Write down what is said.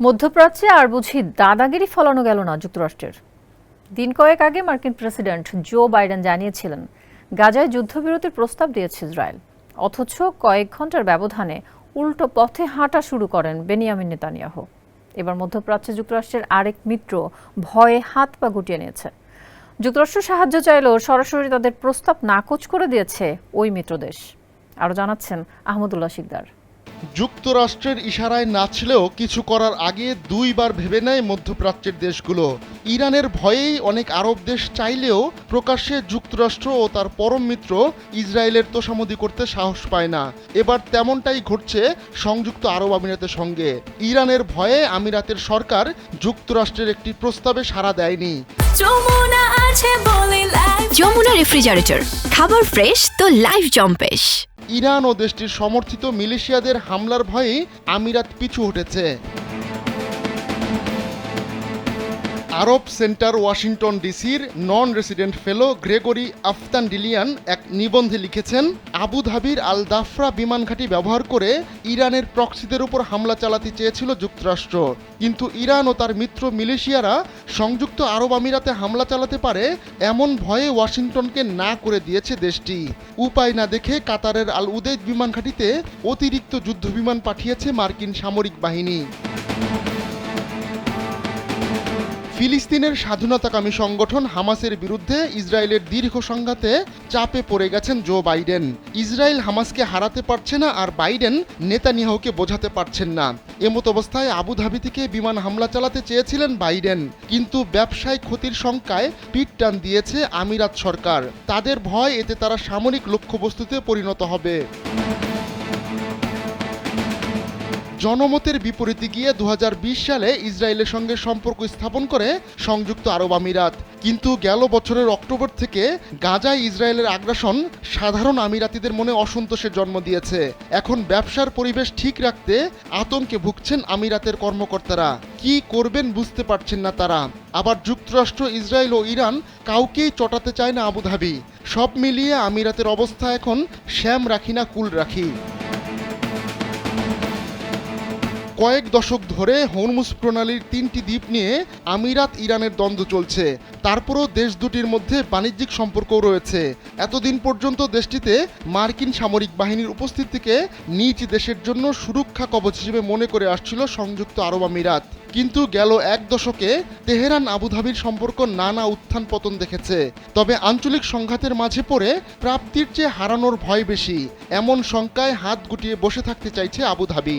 মধ্যপ্রাচ্যে আর বুঝি দাদাগিরি ফলানো গেল না যুক্তরাষ্ট্রের। দিন কয়েক আগে মার্কিন প্রেসিডেন্ট জো বাইডেন জানিয়েছিলেন, গাজায় যুদ্ধবিরতির প্রস্তাব দিয়েছে ইসরায়েল। অথচ কয়েক ঘণ্টার ব্যবধানে উল্টো পথে হাঁটা শুরু করেন বেনিয়ামিন নেতানিয়াহু। এবার মধ্যপ্রাচ্যে যুক্তরাষ্ট্রের আরেক মিত্র ভয়ে হাত পা গুটিয়ে নিয়েছে। যুক্তরাষ্ট্র সাহায্য চাইলেও সরাসরি তাদের প্রস্তাব নাকচ করে দিয়েছে ওই মিত্রদেশ আরও জানাচ্ছেন আহমদুল্লাহ শিকদার। যুক্তরাষ্ট্রের ইশারায় নাচলেও কিছু করার আগে দুইবার ভেবে নেয় মধ্যপ্রাচ্যের দেশগুলো। ইরানের ভয়েই অনেক আরব দেশ চাইলেও প্রকাশ্যে যুক্তরাষ্ট্র ও তার পরম মিত্র ইসরায়েলের তোষামদি করতে সাহস পায় না। এবার তেমনটাই ঘটছে সংযুক্ত আরব আমিরাতের সঙ্গে। ইরানের ভয়ে আমিরাতের সরকার যুক্তরাষ্ট্রের একটি প্রস্তাবে সাড়া দেয়নি। যমুনা আছে বলে লাইফ যমুনা রেফ্রিজারেটর খাবার ফ্রেশ তো লাইফ জম্পেশ। ইরান ও দেশটির সমর্থিত মিলিশিয়াদের হামলার ভয়েই আমিরাত পিছু হটেছে। আরব সেন্টার ওয়াশিংটন ডিসির নন রেসিডেন্ট ফেলো গ্রেগরি আফতান ডিলিয়ান এক নিবন্ধে লিখেছেন আবুধাবির আল দাফরা বিমান ঘাঁটি ব্যবহার করে ইরানের প্রক্সিদের উপর হামলা চালাতে চেয়েছিল যুক্তরাষ্ট্র। কিন্তু ইরান ও তার মিত্র মিলেশিয়ারা সংযুক্ত আরব আমিরাতে হামলা চালাতে পারে এমন ভয়ে ওয়াশিংটনকে না করে দিয়েছে দেশটি। উপায় না দেখে কাতারের আল উদেদ বিমান ঘাঁটিতে অতিরিক্ত যুদ্ধবিমান পাঠিয়েছে মার্কিন সামরিক বাহিনী। ফিলিস্তিনের স্বাধীনতাকামী সংগঠন হামাসের বিরুদ্ধে ইসরায়েলের দীর্ঘ সংঘাতে চাপে পড়ে গেছেন জো বাইডেন। ইসরায়েল হামাসকে হারাতে পারছে না আর বাইডেন নেতানিয়াহুকে বোঝাতে পারছেন না। এমত অবস্থায় আবুধাবি থেকে বিমান হামলা চালাতে চেয়েছিলেন বাইডেন। কিন্তু ব্যবসায় ক্ষতির শঙ্কায় পিট টান দিয়েছে আমিরাত সরকার। তাদের ভয় এতে তারা সামরিক লক্ষ্যবস্তুতে পরিণত হবে। জনমতের বিপরীতে গিয়ে দু হাজার বিশ সালে ইসরায়েলের সঙ্গে সম্পর্ক স্থাপন করে সংযুক্ত আরব আমিরাত। কিন্তু গেল বছরের অক্টোবর থেকে গাজায় ইসরায়েলের আগ্রাসন সাধারণ আমিরাতিদের মনে অসন্তোষের জন্ম দিয়েছে। এখন ব্যবসার পরিবেশ ঠিক রাখতে আতঙ্কে ভুগছেন আমিরাতের কর্মকর্তারা। কি করবেন বুঝতে পারছেন না তারা। আবার যুক্তরাষ্ট্র, ইসরায়েল ও ইরান কাউকেই চটাতে চায় না আবুধাবি। সব মিলিয়ে আমিরাতের অবস্থা এখন শ্যাম রাখি না কুল রাখি। কয়েক দশক ধরে হরমুজ প্রণালীর তিনটি দ্বীপ নিয়ে আমিরাত ইরানের দ্বন্দ্ব চলছে। তারপরও দেশ দুটির মধ্যে বাণিজ্যিক সম্পর্কও রয়েছে। এতদিন পর্যন্ত দেশটিতে মার্কিন সামরিক বাহিনীর উপস্থিতিকে নিজ দেশের জন্য সুরক্ষা কবচ হিসেবে মনে করে আসছিল সংযুক্ত আরব আমিরাত। কিন্তু গেল এক দশকে তেহরান আবুধাবির সম্পর্ক নানা উত্থান পতন দেখেছে। তবে আঞ্চলিক সংঘাতের মাঝে পড়ে প্রাপ্তির চেয়ে হারানোর ভয় বেশি। এমন শঙ্কায় হাত গুটিয়ে বসে থাকতে চাইছে Abu Dhabi.